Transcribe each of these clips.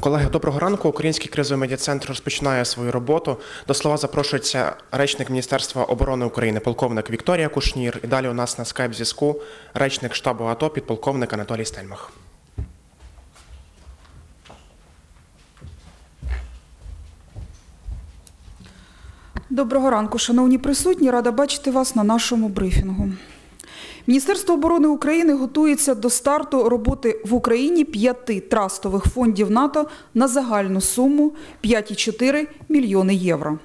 Колеги, доброго ранку. Український кризовий медіа-центр розпочинає свою роботу. До слова запрошується речник Міністерства оборони України, полковник Вікторія Кушнір. І далі у нас на скайп-зв'язку речник штабу АТО, підполковник Анатолій Стельмах. Доброго ранку, шановні присутні. Рада бачити вас на нашому брифінгу. Міністерство оборони України готується до старту роботи в Україні п'яти трастових фондів НАТО на загальну суму 5,4 мільйони євро.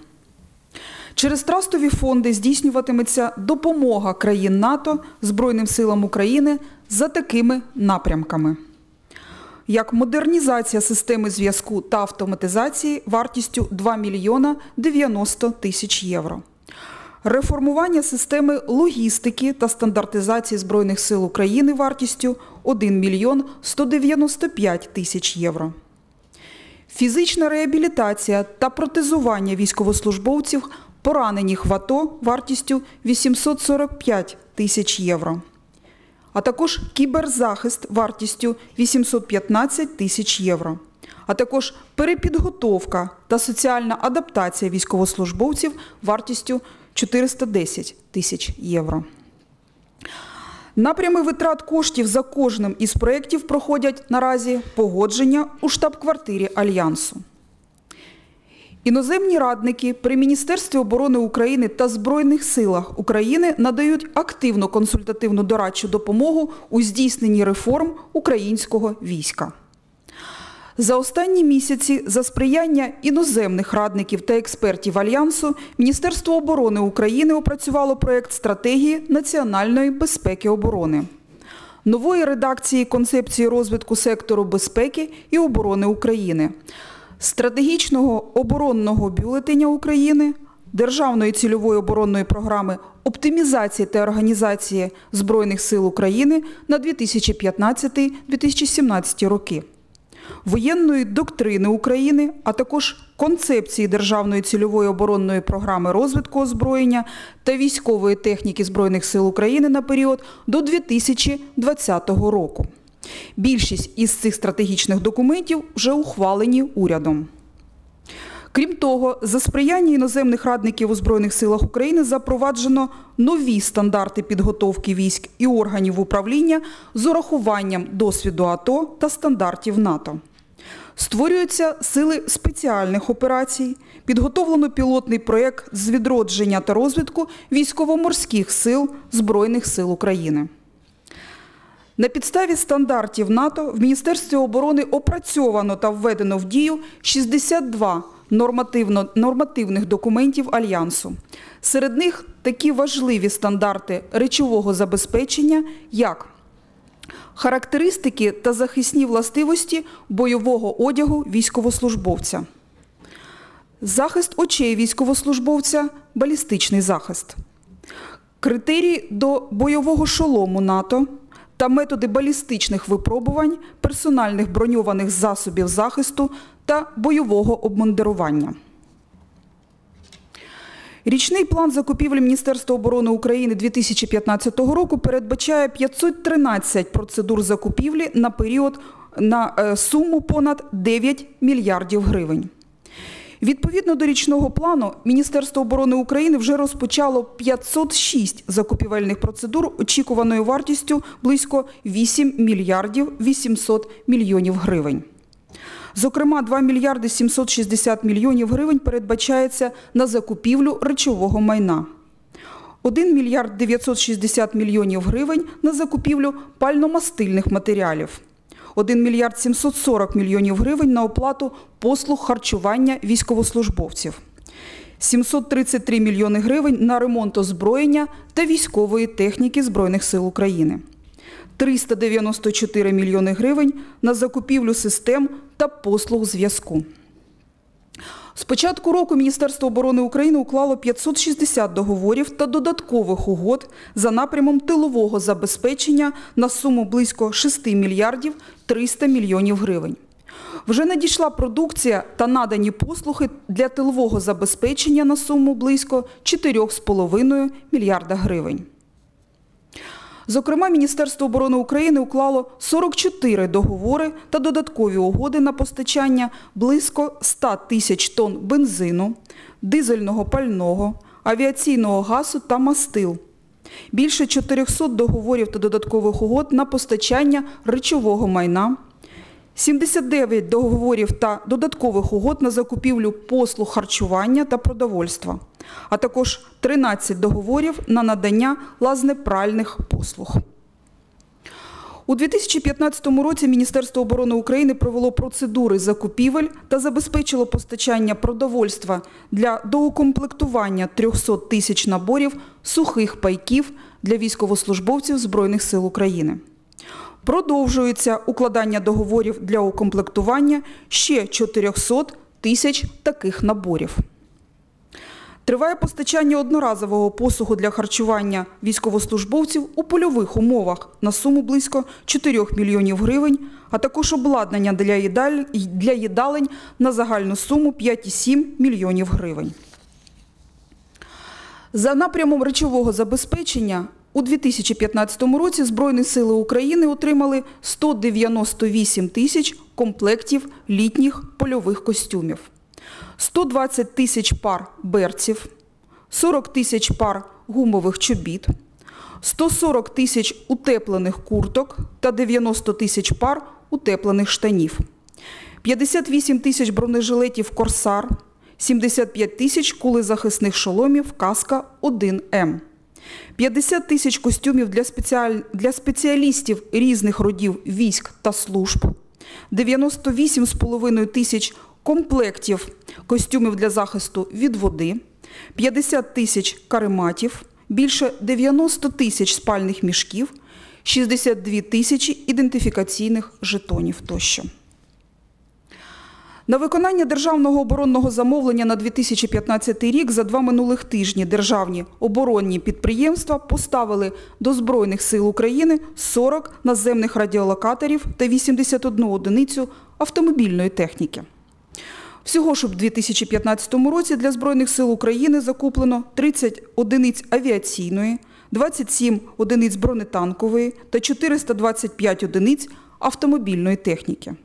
Через трастові фонди здійснюватиметься допомога країн НАТО Збройним силам України за такими напрямками як модернізація системи зв'язку та автоматизації вартістю 2 мільйона 90 тисяч євро. Реформування системи логістики та стандартизації Збройних сил України вартістю 1 мільйон 195 тисяч євро. Фізична реабілітація та протезування військовослужбовців, поранених в АТО вартістю 845 тисяч євро а також кіберзахист вартістю 815 тисяч євро, а також перепідготовка та соціальна адаптація військовослужбовців вартістю 410 тисяч євро. Напрями витрат коштів за кожним із проєктів проходять наразі погодження у штаб-квартирі Альянсу. Іноземні радники при Міністерстві оборони України та Збройних силах України надають активну консультативну дорадчу допомогу у здійсненні реформ українського війська. За останні місяці за сприяння іноземних радників та експертів Альянсу Міністерство оборони України опрацювало проєкт стратегії національної безпеки оборони, нової редакції концепції розвитку сектору безпеки і оборони України стратегічного оборонного бюлетеня України, Державної цільової оборонної програми оптимізації та організації Збройних сил України на 2015-2017 роки, воєнної доктрини України, а також концепції Державної цільової оборонної програми розвитку озброєння та військової техніки Збройних сил України на період до 2020 року. Більшість із цих стратегічних документів вже ухвалені урядом. Крім того, за сприяння іноземних радників у Збройних силах України запроваджено нові стандарти підготовки військ і органів управління з урахуванням досвіду АТО та стандартів НАТО. Створюються сили спеціальних операцій, підготовлено пілотний проєкт з відродження та розвитку військово-морських сил Збройних сил України. На підставі стандартів НАТО в Міністерстві оборони опрацьовано та введено в дію 62 нормативно, нормативних документів Альянсу. Серед них такі важливі стандарти речового забезпечення, як характеристики та захисні властивості бойового одягу військовослужбовця, захист очей військовослужбовця, балістичний захист, критерії до бойового шолому НАТО та методи балістичних випробувань, персональних броньованих засобів захисту та бойового обмундирування. Річний план закупівель Міністерства оборони України 2015 року передбачає 513 процедур закупівлі на період на е, суму понад 9 мільярдів гривень. Відповідно до річного плану, Міністерство оборони України вже розпочало 506 закупівельних процедур очікуваною вартістю близько 8 мільярдів 800 мільйонів гривень. Зокрема, 2 мільярди 760 мільйонів гривень передбачається на закупівлю речового майна. 1 мільярд 960 мільйонів гривень на закупівлю пальномастильних матеріалів. 1 мільярд 740 мільйонів гривень на оплату послуг харчування військовослужбовців. 733 мільйони гривень на ремонт озброєння та військової техніки Збройних сил України. 394 мільйони гривень на закупівлю систем та послуг зв'язку. З початку року Міністерство оборони України уклало 560 договорів та додаткових угод за напрямом тилового забезпечення на суму близько 6 мільярдів 300 мільйонів гривень. Вже надійшла продукція та надані послуги для тилового забезпечення на суму близько 4,5 мільярда гривень. Зокрема, Міністерство оборони України уклало 44 договори та додаткові угоди на постачання близько 100 тисяч тонн бензину, дизельного пального, авіаційного газу та мастил. Більше 400 договорів та додаткових угод на постачання речового майна, 79 договорів та додаткових угод на закупівлю послуг харчування та продовольства, а також 13 договорів на надання лазнепральних послуг. У 2015 році Міністерство оборони України провело процедури закупівель та забезпечило постачання продовольства для доукомплектування 300 тисяч наборів сухих пайків для військовослужбовців Збройних сил України. Продовжується укладання договорів для укомплектування ще 400 тисяч таких наборів. Триває постачання одноразового посугу для харчування військовослужбовців у польових умовах на суму близько 4 мільйонів гривень, а також обладнання для, їдалень на загальну суму 5,7 мільйонів гривень. За напрямом речового забезпечення у 2015 році Збройні сили України отримали 198 тисяч комплектів літніх польових костюмів, 120 тисяч пар берців, 40 тисяч пар гумових чобіт, 140 тисяч утеплених курток та 90 тисяч пар утеплених штанів, 58 тисяч бронежилетів «Корсар», 75 тисяч кулезахисних шоломів «Каска 1М». 50 тисяч костюмів для, спеціаль... для спеціалістів різних родів військ та служб, 98,5 тисяч комплектів костюмів для захисту від води, 50 тисяч карематів, більше 90 тисяч спальних мішків, 62 тисячі ідентифікаційних жетонів тощо. На виконання державного оборонного замовлення на 2015 рік за два минулих тижні державні оборонні підприємства поставили до Збройних сил України 40 наземних радіолокаторів та 81 одиницю автомобільної техніки. Всього ж у 2015 році для Збройних сил України закуплено 30 одиниць авіаційної, 27 одиниць бронетанкової та 425 одиниць автомобільної техніки.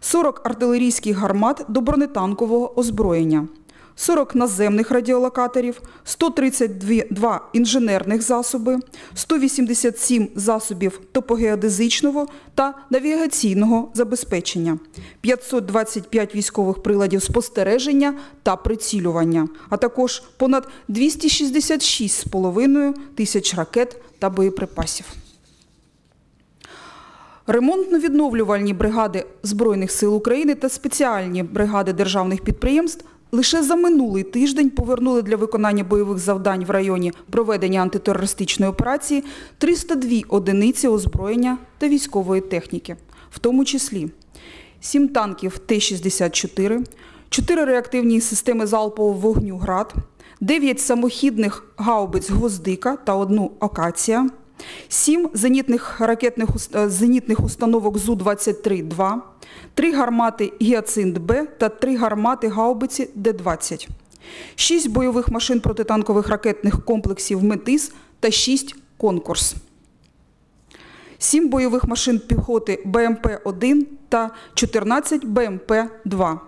40 артилерійських гармат до бронетанкового озброєння, 40 наземних радіолокаторів, 132 інженерних засоби, 187 засобів топогеодезичного та навігаційного забезпечення, 525 військових приладів спостереження та прицілювання, а також понад 266,5 тисяч ракет та боєприпасів. Ремонтно-відновлювальні бригади Збройних сил України та спеціальні бригади державних підприємств лише за минулий тиждень повернули для виконання бойових завдань в районі проведення антитерористичної операції 302 одиниці озброєння та військової техніки, в тому числі 7 танків Т-64, 4 реактивні системи залпового вогню «Град», 9 самохідних гаубиць «Гвоздика» та одну «Акація», Сім зенітних ракетних е, зенітних установок ЗУ-23-2, три гармати «Гіацинт-Б» та три гармати гаубиці Д-20, шість бойових машин протитанкових ракетних комплексів «Метис» та шість «Конкурс». Сім бойових машин піхоти БМП-1 та 14 БМП-2,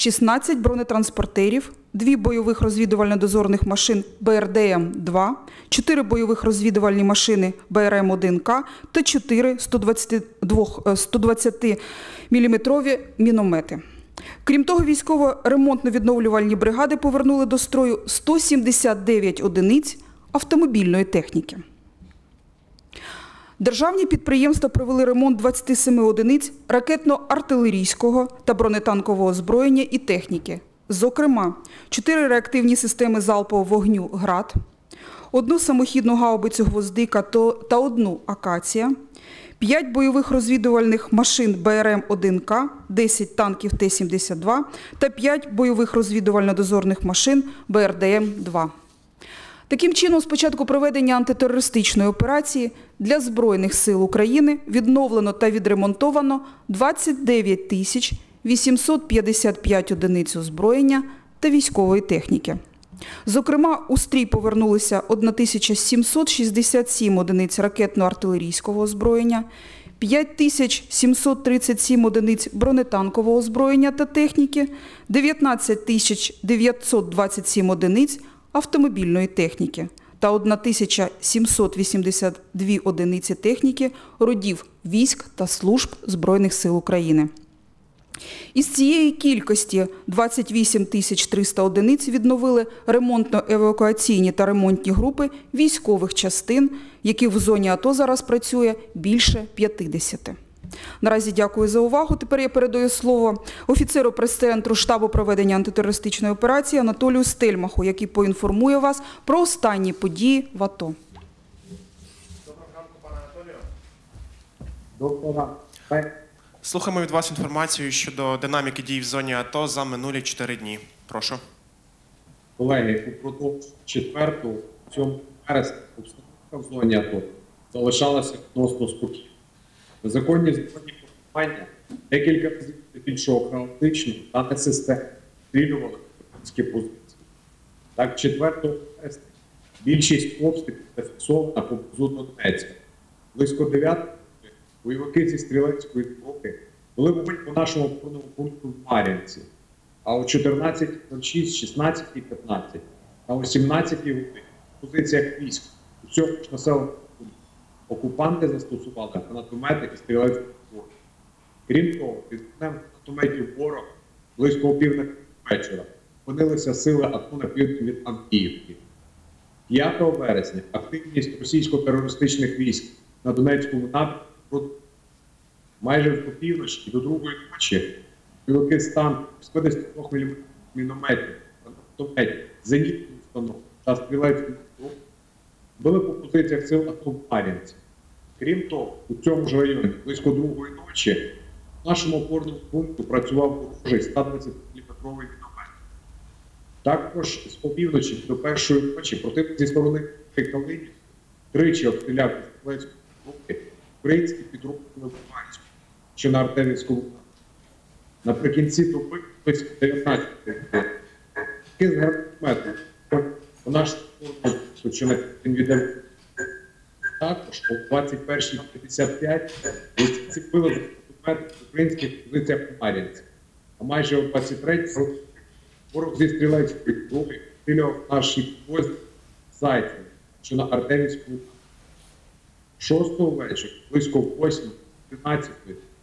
16 бронетранспортерів, 2 бойових розвідувально-дозорних машин БРДМ-2, 4 бойових розвідувальні машини БРМ-1К та 4 122, е, 120 мм міномети. Крім того, військово-ремонтно-відновлювальні бригади повернули до строю 179 одиниць автомобільної техніки. Державні підприємства провели ремонт 27 одиниць ракетно-артилерійського та бронетанкового озброєння і техніки. Зокрема, 4 реактивні системи залпового вогню «Град», одну самохідну гаубицю «Гвоздика» та одну «Акація», 5 бойових розвідувальних машин БРМ-1К, 10 танків Т-72 та 5 бойових розвідувально-дозорних машин БРДМ-2. Таким чином, з початку проведення антитерористичної операції для Збройних сил України відновлено та відремонтовано 29 тисяч 855 одиниць озброєння та військової техніки. Зокрема, у стрій повернулися 1767 одиниць ракетно-артилерійського озброєння, 5737 одиниць бронетанкового озброєння та техніки, 19927 одиниць автомобільної техніки та 1782 одиниці техніки родів військ та служб Збройних сил України. Із цієї кількості 28 тисяч 300 одиниць відновили ремонтно-евакуаційні та ремонтні групи військових частин, яких в зоні АТО зараз працює більше 50. Наразі дякую за увагу. Тепер я передаю слово офіцеру прес-центру штабу проведення антитерористичної операції Анатолію Стельмаху, який поінформує вас про останні події в АТО. Доброго ранку, пане Анатолію. Хай Слухаємо від вас інформацію щодо динаміки дій в зоні АТО за минулі 4 дні. Прошу. колеги, упродовж 4 7 вересня обстановка в зоні АТО залишалася відносно спокійно. Незаконні збройні формування декілька разів більшого хаотично та несистемно стрілювали українські позиції. Так, 4 вересня більшість обстрілів зафіксована поблизу Донецька. Близько 9 бойовики зі стрілецької групи були вогонь по нашому опорному пункту в Мар'їнці. А о 14.06, 16.15 та о 17 годині в позиціях військ у цьому ж населеному пункті окупанти застосували гранатомети і стрілецьку зброю. Крім того, під гранатометів ворог близько опівночі вечора опинилися сили АТО на південь від Анкіївки. 5 вересня активність російсько-терористичних військ на Донецькому напрямку майже до півночі до другої ночі Білоки стан 52 мм мінометів, зенітних установ та стрілецьких були по позиціях сил АТО в Крім того, у цьому ж районі близько другої ночі в нашому опорному пункту працював ворожий 120 мм міномет. Також з опівночі до першої ночі противник зі сторони Калині тричі обстріляв із стрілецької групи українські підрозділи Луганську, що на Артемівському напрямку. Наприкінці доби близько 19 Таки з гранатомету у наш спорту, що на віддав також о 21.55 лисиці били гранатомет в українських позиціях у Мар'їнці. А майже о 23 ворог зі стрілецької групи стріляв наші підрозділи Зайцем, що на Артемівському 6 вечора, близько 8, 13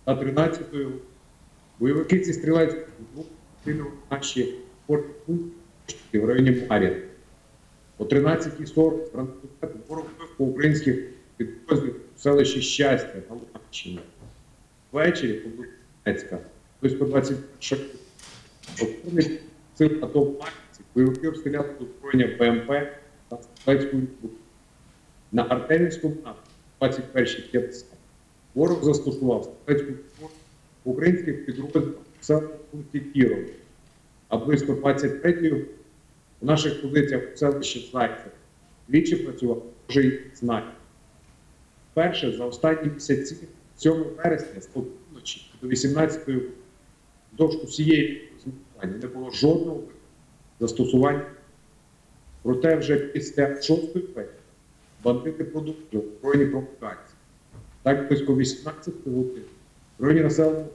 та 13 бойовики зі стрілецької групи кинули наші пункти в районі Мар'їн. О 13.40 транспортер ворог по українських підрозділах у селищі Щастя на Луганщині. Ввечері поблизу Донецька, близько 21 опорних сил АТО в Мар'їнці бойовики обстріляли озброєння БМП та стрілецької групи. На Артемівському напрямку 21.50 ворог застосував стрілецьку зброю в українських підрозділах в пункті Кіров, а близько 23-ї у наших позиціях у селищі Зайцев двічі працював вже снайпер. Перше за останні місяці 7 вересня з опівночі до 18-ї вдовж усієї змагання не було жодного застосування. Проте вже після 6-ї вечора бандити продовжували збройні провокації. Так близько 18 годин в районі населеного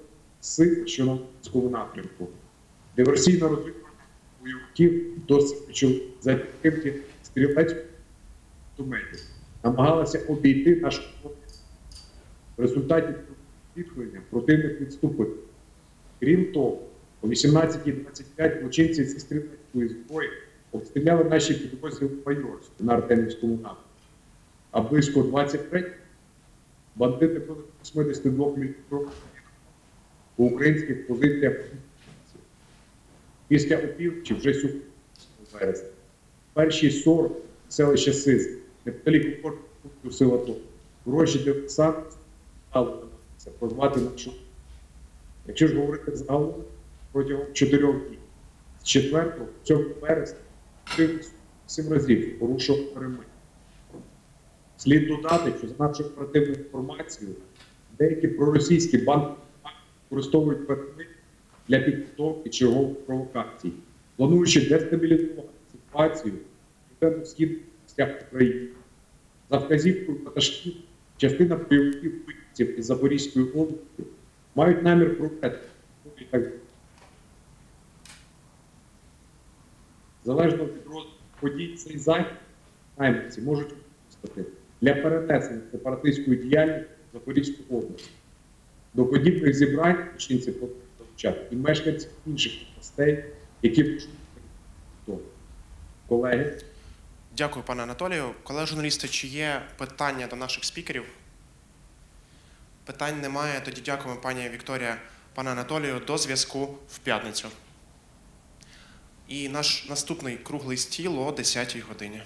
сил, що на Донецькому напрямку. Диверсійно розвитку бойовиків досить за підтримки стрілецьких дометів намагалася обійти наш фронт. В результаті відхилення противник відступив. Крім того, о 18.25 злочинці зі стрілецької зброї обстріляли наші підрозділи в Майорську на Артемівському напрямку. А близько 23 бандити били 82 мм у українських позиціях. Після опівночі вже сьогодні вересня. Перші 40 селища Сиз, неподалік пункту сила АТО. Ворожі диверсанти стали намагатися порвати нашу. Якщо ж говорити загалом протягом 4 днів, з 4 по 7 вересня, 7 разів порушував перемир'я. Слід додати, що за нашою оперативною інформацією, деякі проросійські банки використовують перемир'я для підготовки чергових провокацій, плануючи дестабілізувати окупацію південно-східних областях України. За вказівкою ватажків, частина бойовиків виїздів із Запорізької області мають намір провести. Залежно від розвитку подій цей захід, найманці можуть використати для перенесення сепаратистської діяльності в Запорізьку область. До подібних зібрань злочинці повинні і мешканці інших областей, які колеги. Дякую, пане Анатолію. Колеги журналісти, чи є питання до наших спікерів? Питань немає. Тоді дякуємо, пані Вікторія, пане Анатолію. До зв'язку в п'ятницю. І наш наступний круглий стіл о 10-й годині.